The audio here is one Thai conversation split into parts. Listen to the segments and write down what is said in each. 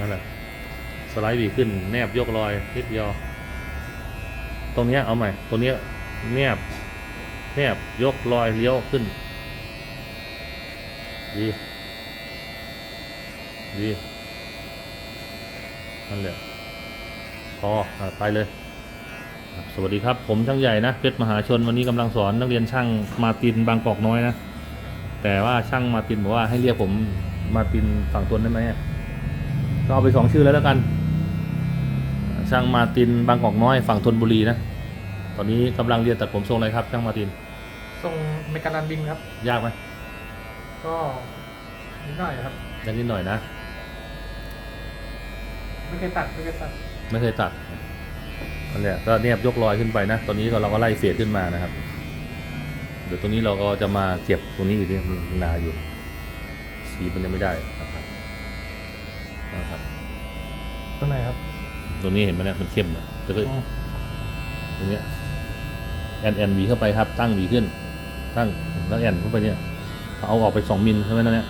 นั่นแหละสไลด์บีขึ้นแนบยกรอยนิดเดียวตรงนี้เอาใหม่ตรงนี้แนบแนบยกรอยเลี้ยวขึ้น ดีดีนั่นแหละพออไปเลย สวัสดีครับ ผมช่างใหญ่นะเพชรมหาชนวันนี้กำลังสอนนักเรียนช่างมาตินบางกอกน้อยนะ แต่ว่าช่างมาตินบอกว่าให้เรียกผมมาตินฝั่งทนได้ไหม ก็เอาไปสองชื่อแล้วแล้วกัน ช่างมาตินบางกอกน้อยฝั่งทนบุรีนะ ตอนนี้กำลังเรียนตัดผมทรงอะไรครับ ช่างมาติน ทรงเมกานันบินครับ ยากไหมก็นิดหน่อยครับยากนิดหน่อยนะ ไม่เคยตัดไม่เคยตัด ไม่เคยตัดนั่นแหละก็เนี่ยยกรอยขึ้นไปนะ ตอนนี้ก็เราก็ไล่เฟดขึ้นมานะครับ เดี๋ยวตรงนี้เราก็จะมาเก็บตรงนี้อีกทีมันหนาอยู่ สีมันยังไม่ได้ นะครับนะครับตรงไหนครับ ตรงนี้เห็นไหมเนี่ยมันเข้มอะแล้วก็ตรงเนี้ยแอนแอนวีเข้าไปครับ ตั้งวีขึ้น ตั้งแล้วแอนเข้าไปเนี่ย เอาออกไปสองมิลใช่ไหมนั่นเนี่ย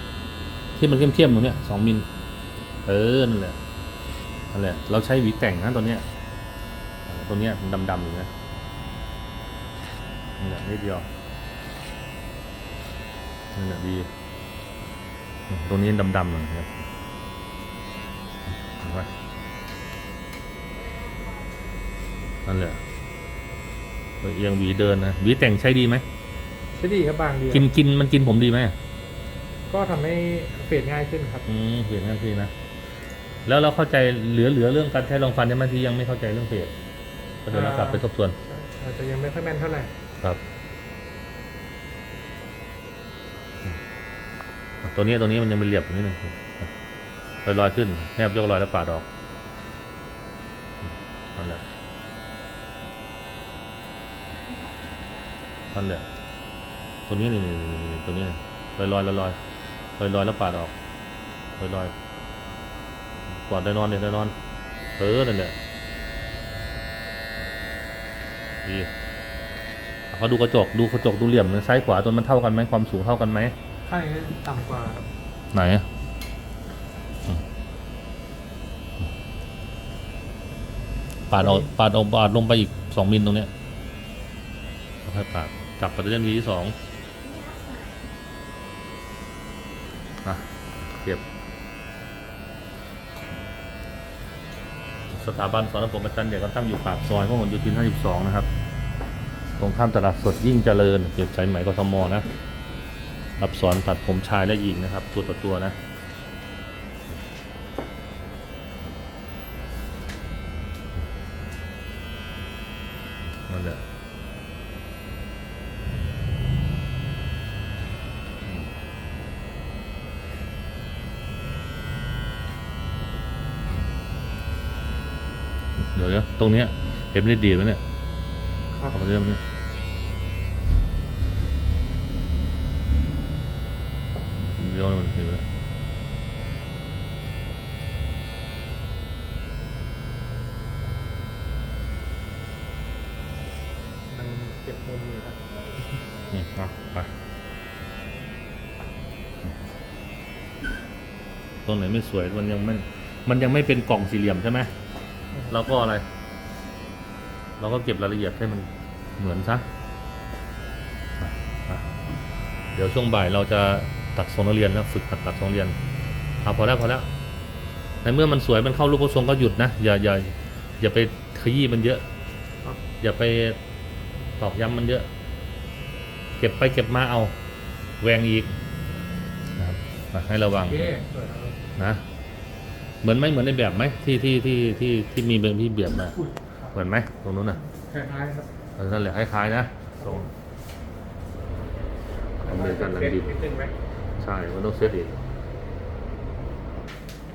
ที่มันเข้มๆตรงเนี้ยสองมิลเออนั่นแหละนั่นแหละ เราใช้หวีแต่งนะตัวเนี้ยตัวเนี้ยมันดำๆอยู่นะนั่นแหละนิดเดียวนั่นแหละดี ตรงนี้ดำๆหน่อยครับเห็น ไหมนั่นแหละเออเอียงหวีเดินนะหวีแต่งใช้ดีไหมใช่ดีครับบางดีกินกินมันกินผมดีไหมก็ทำให้เฟดง่ายขึ้นครับ อืมเปลี่ยนทันทีนะ แล้วเราเข้าใจเหลือเหลือเรื่องการใช้รองฟันใช่ไหมที่ยังไม่เข้าใจเรื่องเพจก็เดี๋ยวเรากลับไปทบทวนอาจจะยังไม่ค่อยแม่นเท่าไหร่ครับ ตัวนี้ตัวนี้มันยังเป็นเหลี่ยมอยู่นิดนึง ลอยลอยๆขึ้น แนบยกลอยแล้วปาดออกนั่นแหละนั่นแหละตัวนี้นี่นี่นี่นี่ตัวนี้ลอยลอยลอยลอยลอยลอยแล้วปาดออกลอยลอยกวาดได้นอนเนี่ยได้นอนเออนั่นแหละดีเขาดูกระจกดูกระจกดูเหลี่ยมนะซ้ายขวาตัวมันเท่ากันไหมความสูงเท่ากันไหมข้างนี้ต่ำกว่าครับไหน ปาดออกปาดออกปาดลงไปอีกสองมิลตรงเนี้ยค่อยๆปาดจับปัตเตอร์เลียนวีที่สองอะเก็บ สถาบันสอนระบบประจันเด็กก็ตั้งอยู่ปากซอยพหลโยธิน52 นะครับ ตรงข้ามตลาดสดยิ่งเจริญเขตสายไหมกทมนะ รับสอนตัดผมชายและหญิงนะครับ ตัวต่อตัวนะ นั่นแหละเดี๋ยวนะตรงเนี้ยเห็นไม่ได้ดีดไหมเนี่ยครับเอามาเรื่องนี้เดี๋ยวมันเห็นไหม มันเก็บมุมอยู่ครับอืมเอาไปตรงไหนไม่สวยมันยังไม่มันยังไม่เป็นกล่องสี่เหลี่ยมใช่ไหมเราก็อะไร เราก็เก็บรายละเอียดให้มันเหมือนซะเดี๋ยวช่วงบ่ายเราจะตัดทรงนักเรียนแล้วฝึกหัดตัดทรงเรียนเอาพอแล้วพอแล้วในเมื่อมันสวยมันเข้ารูปทรงก็หยุดนะอย่าอย่าอย่าไปขยี้มันเยอะ อย่าไป ตอกย้ำมันเยอะ เก็บไปเก็บมาเอาแหวงอีกนะครับอะให้ระวังโอเคสวยครับนะเหมือนไหมเหมือนในแบบไหมที่ที่ที่ที่ที่มีเป็นพี่แบบมาอุ้ยครับเหมือนไหมตรงนู้นน่ะคล้ายๆครับเออนั่นแหละคล้ายๆนะตรงอเมริกันลังเฟดดิบนิดนึงไหมใช่มันต้องเซตอีก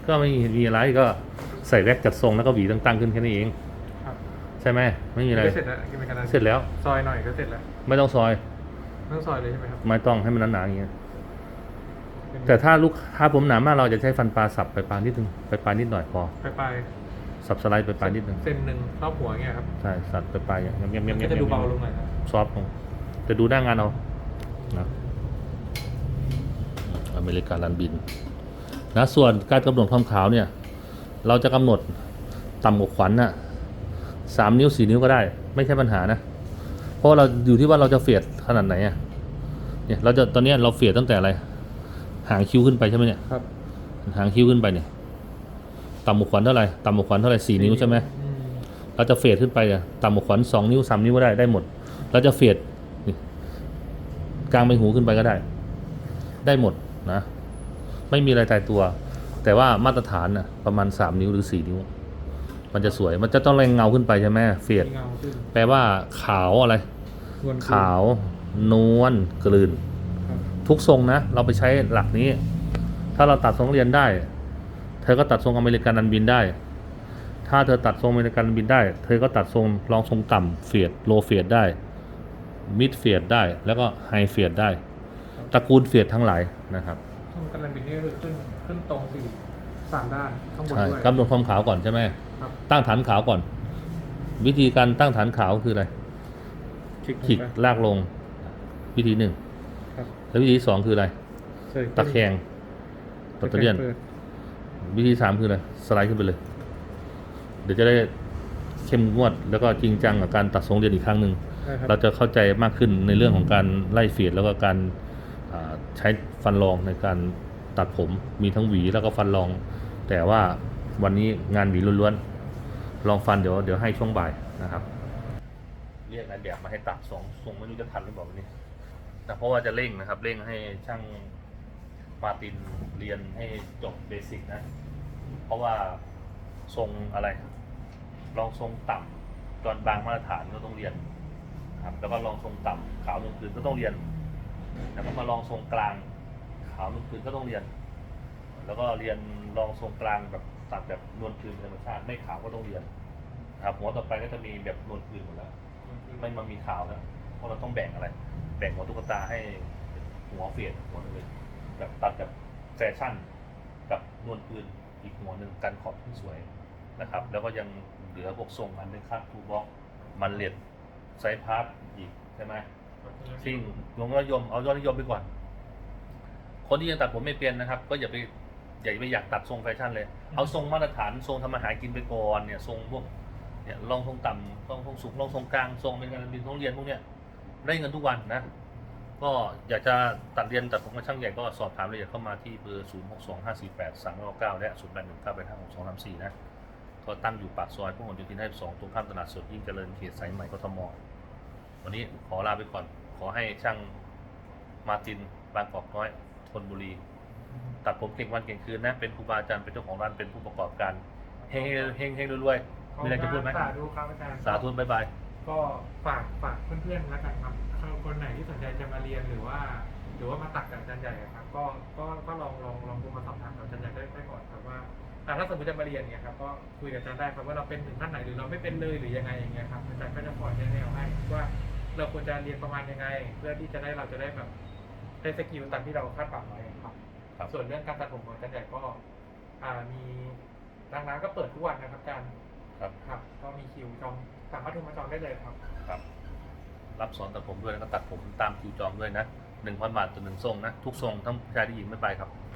ก็ไม่มีอะไรก็ใส่แว็กจัดทรงแล้วก็หวีตั้งๆขึ้นแค่นี้เองครับใช่ไหมไม่มีอะไรก็เสร็จแล้วกินเมกานันเสร็จแล้ว ซอยหน่อยก็เสร็จแล้ว ไม่ต้องซอยไม่ต้องซอยเลยใช่ไหมครับไม่ต้องให้มันหนาๆอย่างเงี้ยเป็นแต่ถ้าลูกถ้าผมหนามากเราจะใช้ฟันปลาสับไปปลายนิดนึงไปปลายนิดหน่อยพอปลายปลายสับสไลด์ไปปลายนิดนึงเส้นหนึ่งรอบหัวเงี้ยครับใช่สับไปปลายอย่างเงี้ยเงี้ยเงี้ยก็เงี้ยจะดูเบาลงหน่อยครับซอฟต์ลงจะดูหน้างานเอานะอเมริกันลันบินนะส่วนการกำหนดความขาวเนี่ย เราจะกำหนดต่ำกว่าขวัญน่ะ สามนิ้วสี่นิ้วก็ได้ ไม่ใช่ปัญหานะ เพราะเราอยู่ที่ว่าเราจะเฟียดขนาดไหนอะเนี่ยเราจะตอนเนี้ยเราเฟียดตั้งแต่อะไร หางคิ้วขึ้นไปใช่ไหมเนี่ยครับ หางคิ้วขึ้นไปเนี่ยต่ำกว่าขวัญเท่าไหร่ต่ำกว่าขวัญเท่าไหร่สี่นิ้วใช่ไหมอืมเราจะเฟดขึ้นไปอะต่ำกว่าขวัญสองนิ้วสามนิ้วก็ได้ได้หมด เราจะเฟดนี่กลางใบหูขึ้นไปก็ได้ ได้หมดนะ ไม่มีอะไรตายตัว แต่ว่ามาตรฐานนะประมาณสามนิ้วหรือสี่นิ้ว มันจะสวยมันจะต้องแรงเงาขึ้นไปใช่ไหมเฟดมีเงาขึ้นแปลว่าขาวอะไร นวลขึ้น ขาวนวลกลืน ครับ ทุกทรงนะ เราไปใช้หลักนี้ ถ้าเราตัดทรงเรียนได้ เธอก็ตัดทรงอเมริกันนันบินได้ ถ้าเธอตัดทรงอเมริกันนันบินได้ เธอก็ตัดทรงรองทรงต่ำเฟียดโลเฟียดได้มิดเฟียดได้ แล้วก็ไฮเฟียดได้ตระกูลเฟียดทั้งหลายนะครับ ช่องกำลังบินนี่ก็คือขึ้นขึ้นตรงสี่ สามด้านข้างบนใช่ด้วย กำหนดความขาวก่อนใช่ไหมครับ ตั้งฐานขาวก่อน วิธีการตั้งฐานขาวคืออะไรคลิกขีดลากลง วิธีหนึ่งครับ แล้ววิธีที่สองคืออะไรเสยตะแคงตะเลียน ปิดวิธีสามคืออะไรสไลด์ขึ้นไปเลย เดี๋ยวจะได้เข้มงวด แล้วก็จริงจังกับการตัดทรงเรียนอีกครั้งหนึ่ง ได้ครับ เราจะเข้าใจมากขึ้นในเรื่องของการไล่เฟียดแล้วก็การอ่าใช้ฟันรองในการ ตัดผมมีทั้งหวีแล้วก็ฟันรอง แต่ว่าวันนี้งานหวีล้วนๆลองฟันเดี๋ยวเดี๋ยวให้ช่วงบ่ายนะครับ เรียกนายแบบมาให้ตัดสองทรงไม่รู้จะทันหรือเปล่าวันนี้นะเพราะว่าจะเร่งนะครับ เร่งให้ช่างมาตินเรียนให้จบเบสิกนะ เพราะว่าทรงอะไร ลองทรงต่ำจอนบางมาตรฐานก็ต้องเรียนครับแล้วก็ลองทรงต่ำขาวนุ่มคืนก็ต้องเรียน แล้วก็มาลองทรงกลาง ขาวนุ่มคืนก็ต้องเรียน แล้วก็เรียนลองทรงกลางแบบตัดแบบนวลคืนธรรมชาติไม่ขาวก็ต้องเรียนครับหัวต่อไปก็จะมีแบบนวลคืนหมดแล้วไม่มามีขาวแล้วเพราะเราต้องแบ่งอะไร แบ่งหัวตุ๊กตาให้หัวเฟียดหัวหนึงเลยแบบตัดแบบแฟชั่น กับนวลปืนอีกหัวหนึ่งกันขอบที่สวยนะครับ แล้วก็ยังเหลือพวกทรงอันเป็นคัดทูบ็อกมันเลียดไซส์พาร์ทอีกใช่ไหมซิ่งยงยอดนิยมเอายอดนิยมไปก่อน คนที่ยังตัดผมไม่เป็นนะครับ ก็อย่าไปอย่าไปอยากตัดทรงแฟชั่นเลย เอาทรงมาตรฐานทรงทำมาหากินไปก่อนเนี่ยทรงพวกเนี่ยลองทรงต่ำลองทรงสูงลองทรงกลางทรงเป็นการบินทรงเรียนพวกเนี้ยได้เงินทุกวันนะ ก็อยากจะตัดเรียนตัดผมกับช่างใหญ่ก็สอบถามรายละเอียดเข้ามาที่เบอร์0 6 2 5 4 8 3 9 9และ0 8 1 9 8 5 6 2 3 4นะก็ตั้งอยู่ปากซอยพหลโยธิน52ตรงข้ามตลาดสดยิ่งเจริญเขตสายใหม่กทมวันนี้ขอลาไปก่อน ขอให้ช่างมาร์ตินบางกอกน้อยธ นบุรี ตัดผมเก่งวันเก่งคืนนะ เป็นครูบาอาจารย์เป็นเจ้าของร้านเป็นผู้ประกอบการเฮงเฮงเฮงรวยๆมีอะไรจะพูดไหมสาธุครับอาจารย์สาธุบ๊ายบายก็ฝากฝากเพื่อนๆแล้วกันครับถ้าคนไหนที่สนใจจะมาเรียนหรือว่า หรือว่ามาตัดกับอาจารย์ใหญ่อะครับ ก็ก็ก็ลองลองลองโทรมาสอบถามกับอาจารย์ใหญ่ได้ได้ก่อนครับว่าอ่าถ้าสมมติจะมาเรียนเนี่ยครับก็คุยกับอาจารย์ได้ครับว่าเราเป็นถึงขั้นไหนหรือเราไม่เป็นเลยหรือยังไงอย่างเงี้ยครับอาจารย์ก็จะคอยแนะแนวให้ว่าเราควรจะเรียนประมาณยังไง เพื่อที่จะได้เราจะได้แบบ ได้สกิลตามที่เราคาดหวังไว้ครับ ครับ ส่วนเรื่องการตัดผมของอาจารย์ใหญ่ก็อ่ามีทางร้านก็เปิดทุกวันนะครับอาจารย์ครับ ครับ ก็มีคิวจองสามารถโทรมาจองได้เลยครับ ครับ รับสอนตัดผมด้วยแล้วก็ตัดผมตามคิวจองด้วยนะหนึ่งพันบาทต่อหนึ่งทรงนะ ทุกทรงทั้งชายและหญิงไม่ไปครับ